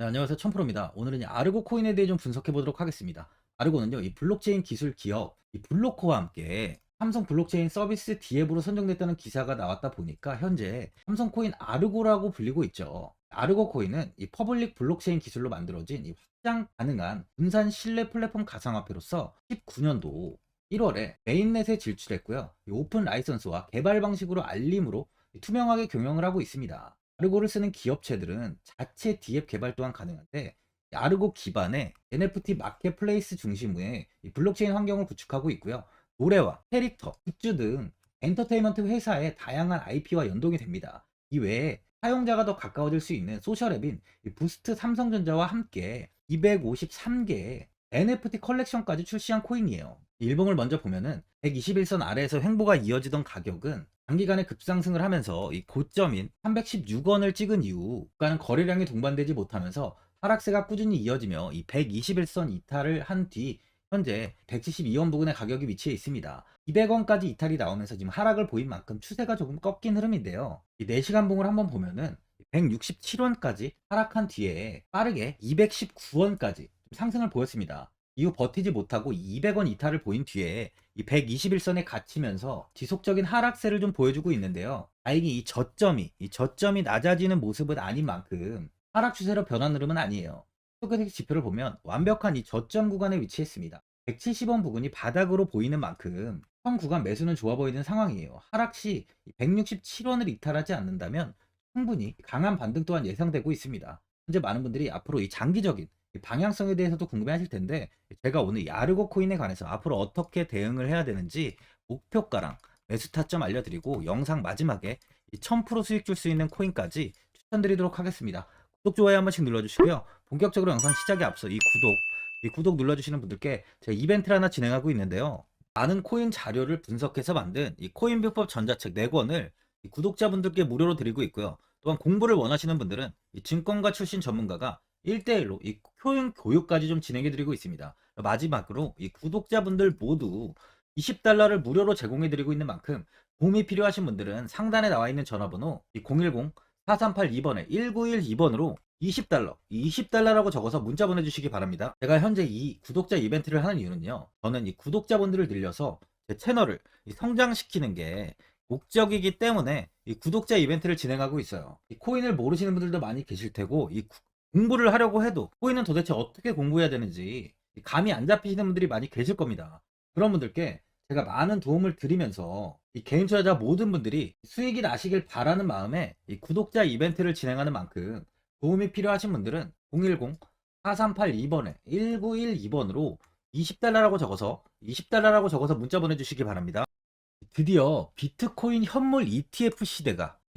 네, 안녕하세요. 천프로입니다. 오늘은 이 아르고 코인에 대해 좀 분석해 보도록 하겠습니다. 아르고는요, 이 블록체인 기술 기업, 이 블로커와 함께 삼성 블록체인 서비스 디앱으로 선정됐다는 기사가 나왔다 보니까 현재 삼성 코인 아르고라고 불리고 있죠. 아르고 코인은 이 퍼블릭 블록체인 기술로 만들어진 이 확장 가능한 분산 신뢰 플랫폼 가상화폐로서 19년도 1월에 메인넷에 질출했고요. 이 오픈 라이선스와 개발 방식으로 알림으로 투명하게 경영을 하고 있습니다. 아르고를 쓰는 기업체들은 자체 디앱 개발 또한 가능한데 이 아르고 기반의 NFT 마켓플레이스 중심의 이 블록체인 환경을 구축하고 있고요. 노래와 캐릭터, 굿즈 등 엔터테인먼트 회사의 다양한 IP와 연동이 됩니다. 이 외에 사용자가 더 가까워질 수 있는 소셜 앱인 이 부스트 삼성전자와 함께 253개의 NFT 컬렉션까지 출시한 코인이에요. 일봉을 먼저 보면은 121선 아래에서 횡보가 이어지던 가격은 단기간에 급상승을 하면서 이 고점인 316원을 찍은 이후 주가는 거래량이 동반되지 못하면서 하락세가 꾸준히 이어지며 이 121선 이탈을 한 뒤 현재 172원 부근의 가격이 위치해 있습니다. 200원까지 이탈이 나오면서 지금 하락을 보인 만큼 추세가 조금 꺾인 흐름인데요. 이 4시간 봉을 한번 보면은 167원까지 하락한 뒤에 빠르게 219원까지 상승을 보였습니다. 이후 버티지 못하고 200원 이탈을 보인 뒤에 이 121선에 갇히면서 지속적인 하락세를 좀 보여주고 있는데요. 다행히 이 저점이 이 저점이 낮아지는 모습은 아닌 만큼 하락 추세로 변한 흐름은 아니에요. 스토캐스틱 지표를 보면 완벽한 이 저점 구간에 위치했습니다. 170원 부근이 바닥으로 보이는 만큼 현 구간 매수는 좋아 보이는 상황이에요. 하락 시 167원을 이탈하지 않는다면 충분히 강한 반등 또한 예상되고 있습니다. 현재 많은 분들이 앞으로 이 장기적인 이 방향성에 대해서도 궁금해하실 텐데 제가 오늘 이 아르고 코인에 관해서 앞으로 어떻게 대응을 해야 되는지 목표가랑 매수 타점 알려드리고 영상 마지막에 이1000% 수익 줄 수 있는 코인까지 추천드리도록 하겠습니다. 구독 좋아요 한 번씩 눌러주시고요. 본격적으로 영상 시작에 앞서 이 구독 이 구독 눌러주시는 분들께 제가 이벤트를 하나 진행하고 있는데요. 많은 코인 자료를 분석해서 만든 이 코인 비법 전자책 4권을 구독자분들께 무료로 드리고 있고요. 또한 공부를 원하시는 분들은 이 증권가 출신 전문가가 1대1로 이 효용 교육까지 좀 진행해 드리고 있습니다. 마지막으로 이 구독자분들 모두 20달러를 무료로 제공해 드리고 있는 만큼 도움이 필요하신 분들은 상단에 나와 있는 전화번호 010-4382번에 1912번으로 20달러, 20달러라고 적어서 문자 보내주시기 바랍니다. 제가 현재 이 구독자 이벤트를 하는 이유는요. 저는 이 구독자분들을 늘려서 제 채널을 이 성장시키는 게 목적이기 때문에 이 구독자 이벤트를 진행하고 있어요. 이 코인을 모르시는 분들도 많이 계실 테고 이 구- 공부를 하려고 해도 코인은 도대체 어떻게 공부해야 되는지 이 감이 안 잡히시는 분들이 많이 계실 겁니다. 그런 분들께 제가 많은 도움을 드리면서 이 개인 투자자 모든 분들이 수익이 나시길 바라는 마음에 이 구독자 이벤트를 진행하는 만큼 도움이 필요하신 분들은 010-4382번에 1912번으로 20달러라고 적어서 20달러라고 적어서 문자 보내주시기 바랍니다. 드디어 비트코인 현물 ETF 시대가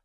좀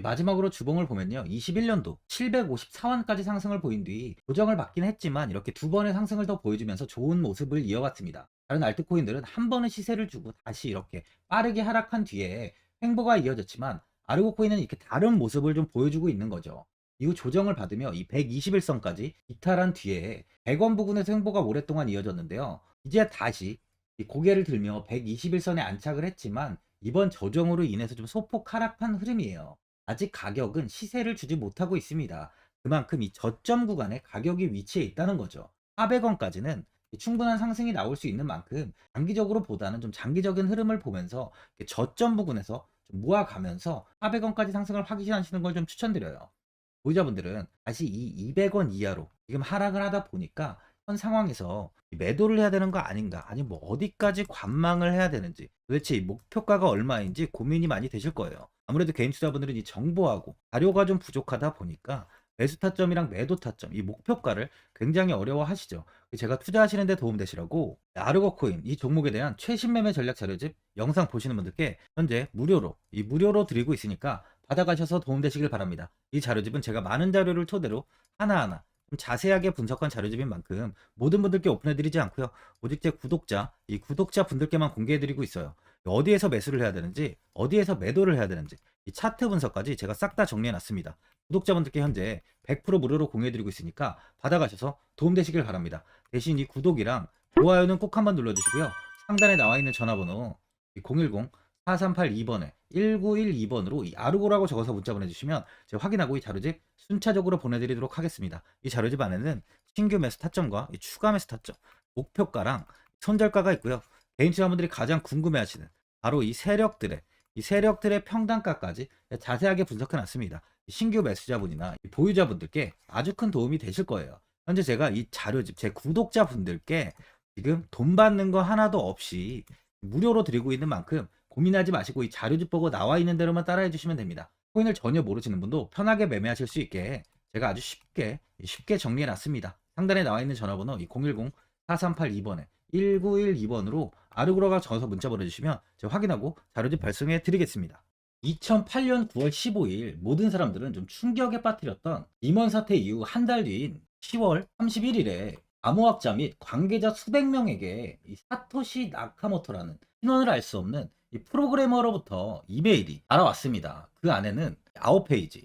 마지막으로 주봉을 보면요. 21년도 754원까지 상승을 보인 뒤 조정을 받긴 했지만 이렇게 두 번의 상승을 더 보여주면서 좋은 모습을 이어갔습니다. 다른 알트코인들은 한 번의 시세를 주고 다시 이렇게 빠르게 하락한 뒤에 횡보가 이어졌지만 아르고코인은 이렇게 다른 모습을 좀 보여주고 있는 거죠. 이후 조정을 받으며 이 121선까지 이탈한 뒤에 100원 부근에서 횡보가 오랫동안 이어졌는데요. 이제 다시 이 고개를 들며 121선에 안착을 했지만 이번 조정으로 인해서 좀 소폭 하락한 흐름이에요. 아직 가격은 시세를 주지 못하고 있습니다. 그만큼 이 저점 구간에 가격이 위치해 있다는 거죠. 400원까지는 충분한 상승이 나올 수 있는 만큼 장기적으로 보다는 좀 장기적인 흐름을 보면서 저점 부근에서 좀 모아가면서 400원까지 상승을 확인하시는 걸 좀 추천드려요. 보유자분들은 다시 이 200원 이하로 지금 하락을 하다 보니까 현 상황에서 매도를 해야 되는 거 아닌가 아니면 뭐 어디까지 관망을 해야 되는지 도대체 이 목표가가 얼마인지 고민이 많이 되실 거예요. 아무래도 개인 투자분들은 이 정보하고 자료가 좀 부족하다 보니까 매수 타점이랑 매도 타점, 이 목표가를 굉장히 어려워 하시죠. 제가 투자하시는데 도움되시라고 아르고코인 이 종목에 대한 최신 매매 전략 자료집 영상 보시는 분들께 현재 무료로 이 무료로 드리고 있으니까 받아가셔서 도움되시길 바랍니다. 이 자료집은 제가 많은 자료를 토대로 하나하나 좀 자세하게 분석한 자료집인 만큼 모든 분들께 오픈해드리지 않고요. 오직 제 구독자, 이 구독자 분들께만 공개해드리고 있어요. 어디에서 매수를 해야 되는지, 어디에서 매도를 해야 되는지, 이 차트 분석까지 제가 싹 다 정리해 놨습니다. 구독자분들께 현재 100% 무료로 공유해드리고 있으니까 받아가셔서 도움되시길 바랍니다. 대신 이 구독이랑 좋아요는 꼭 한번 눌러주시고요. 상단에 나와 있는 전화번호 010 4382번에 1912번으로 이 아르고라고 적어서 문자 보내주시면 제가 확인하고 이 자료집 순차적으로 보내드리도록 하겠습니다. 이 자료집 안에는 신규 매수 타점과 이 추가 매수 타점, 목표가랑 손절가가 있고요. 개인 투자분들이 가장 궁금해하시는 바로 이 세력들의 이 세력들의 평단가까지 자세하게 분석해 놨습니다. 신규 매수자분이나 이 보유자분들께 아주 큰 도움이 되실 거예요. 현재 제가 이 자료집 제 구독자분들께 지금 돈 받는 거 하나도 없이 무료로 드리고 있는 만큼 고민하지 마시고 이 자료집 보고 나와 있는 대로만 따라해 주시면 됩니다. 코인을 전혀 모르시는 분도 편하게 매매하실 수 있게 제가 아주 쉽게 쉽게 정리해 놨습니다. 상단에 나와 있는 전화번호 010 4382번에 1912번으로 아르고라가 적어서 문자 보내주시면 제가 확인하고 자료집 발송해 드리겠습니다. 2008년 9월 15일 모든 사람들은 좀 충격에 빠뜨렸던 임원 사태 이후 한 달 뒤인 10월 31일에 암호학자 및 관계자 수백 명에게 이 사토시 나카모토라는 신원을 알 수 없는 이 프로그래머로부터 이메일이 알아왔습니다. 그 안에는 9페이지,